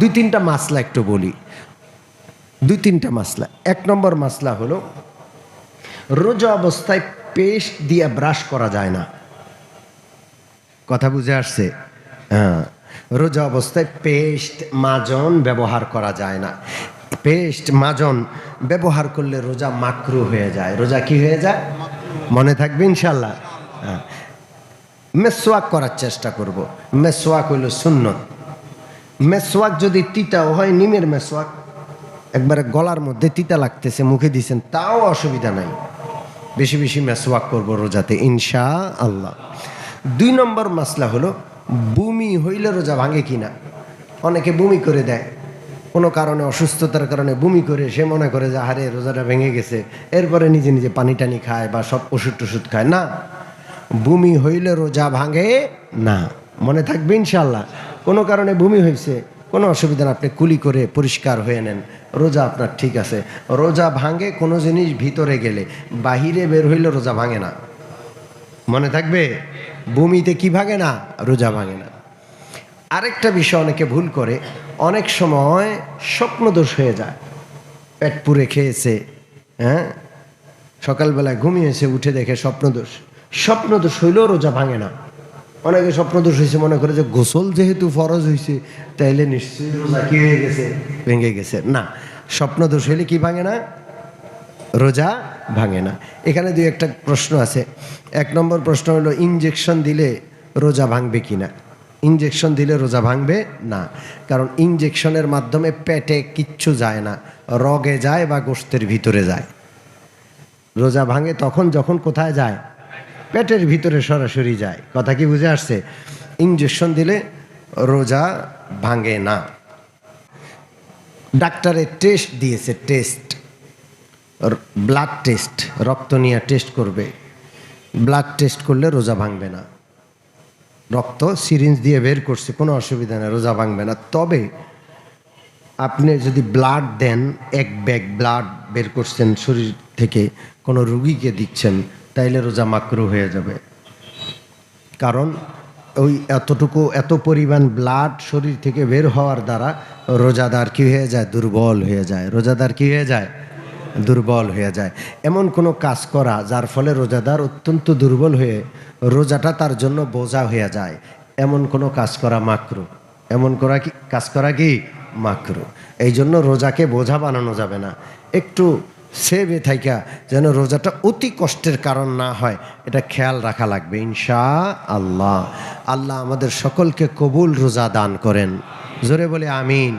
দুই তিনটা মাসলা একটু বলি। দুই তিনটা মাসলা। এক নম্বর মাসলা হলো, রোজা অবস্থায় পেস্ট দিয়ে ব্রাশ করা যায় না। কথা বুঝে আসছে? হ্যাঁ। রোজা অবস্থায় পেস্ট মাজন ব্যবহার করা যায় না। পেস্ট মাজন ব্যবহার করলে রোজা মাকরু হয়ে যায়। রোজা কি হয়ে যায়? মনে থাকবে ইনশাল্লাহ। হ্যাঁ। মেসোয়াক করার চেষ্টা করব। মেসোয়াক হইল সুন্নত। মেসোয়াক যদি তিতাও হয়, নিমের মেসোয়াক একবারে গলার মধ্যে তিতা লাগতেছে, মুখে দিছেন, তাও অসুবিধা নাই। বেশি বেশি মেসোয়াক করব রোজাতে ইনশা আল্লাহ দুই নম্বর মাসলা হলো, বমি হইলে রোজা ভাঙে কিনা? অনেকে বমি করে দেয়। কোনো কারণে, অসুস্থতার কারণে বমি করে, সে মনে করে যে হারে রোজাটা ভেঙে গেছে। এরপরে নিজে নিজে পানি টানি খায় বা সব ওষুধ টষুধ খায়। না, বমি হইলে রোজা ভাঙে না। মনে থাকবে ইনশাল্লাহ কোনো কারণে বমি হয়েছে কোনো অসুবিধা না, আপনি কুলি করে পরিষ্কার হয়ে নেন। রোজা আপনার ঠিক আছে। রোজা ভাঙে কোনো জিনিস ভিতরে গেলে, বাহিরে বের হইলে রোজা ভাঙে না। মনে থাকবে? বমিতে কি ভাঙে না, রোজা ভাঙে না। আরেকটা বিষয় অনেকে ভুল করে। অনেক সময় স্বপ্নদোষ হয়ে যায়। পেট পুরে খেয়েছে হ্যাঁ? সকালবেলায় ঘুমিয়েছে, উঠে দেখে স্বপ্নদোষ। স্বপ্নদোষ হইলেও রোজা ভাঙে না। অনেকে স্বপ্নদোষ হয়েছে, মনে করে যে গোসল যেহেতু ফরজ হয়েছে, তাইলে নিশ্চয়ই রোজা কি হয়ে গেছে? ভেঙে গেছে। না স্বপ্নদোষ হইলে কি ভাঙে না? রোজা ভাঙে না। এখানে দুই একটা প্রশ্ন আছে। এক নম্বর প্রশ্ন হলো ইঞ্জেকশন দিলে রোজা ভাঙবে কি না? ইঞ্জেকশন দিলে রোজা ভাঙবে না। কারণ ইঞ্জেকশনের মাধ্যমে পেটে কিচ্ছু যায় না। রগে যায় বা গোস্তের ভিতরে যায়। রোজা ভাঙে তখন যখন কোথায় যায়? পেটের ভিতরে সরাসরি যায়। কথা কি বুঝে আসছে? ইঞ্জেকশন দিলে রোজা ভাঙে না। ডাক্তারে টেস্ট দিয়েছে, টেস্ট। ব্লাড টেস্ট, রক্ত নিয়ে টেস্ট করবে। ব্লাড টেস্ট করলে রোজা ভাঙবে না। রক্ত সিরিঞ্জ দিয়ে বের করছে, কোনো অসুবিধা নেই, রোজা ভাঙবে না। তবে আপনি যদি ব্লাড দেন, এক ব্যাগ ব্লাড বের করছেন, শরীর থেকে কোনো রুগীকে দিচ্ছেন তাইলে রোজা মাকরু হয়ে যাবে। কারণ ওই এতটুকু, এত পরিমাণ ব্লাড শরীর থেকে বের হওয়ার দ্বারা রোজাদার কি হয়ে যায়? দুর্বল হয়ে যায়। রোজাদার কি হয়ে যায়? দুর্বল হয়ে যায়। এমন কোনো কাজ করা যার ফলে রোজাদার অত্যন্ত দুর্বল হয়ে রোজাটা তার জন্য বোঝা হয়ে যায়। এমন কোনো কাজ করা মাকরু। এমন করা কি, কাজ করা কি? মাকরু। এই জন্য রোজাকে বোঝা বানানো যাবে না। একটু সেবে থাইকা যেন রোজাটা অতি কষ্টের কারণ না হয়, এটা খেয়াল রাখা লাগবে ইনশা আল্লাহ আল্লাহ আমাদের সকলকে কবুল রোজা দান করেন। জোরে বলে আমিন।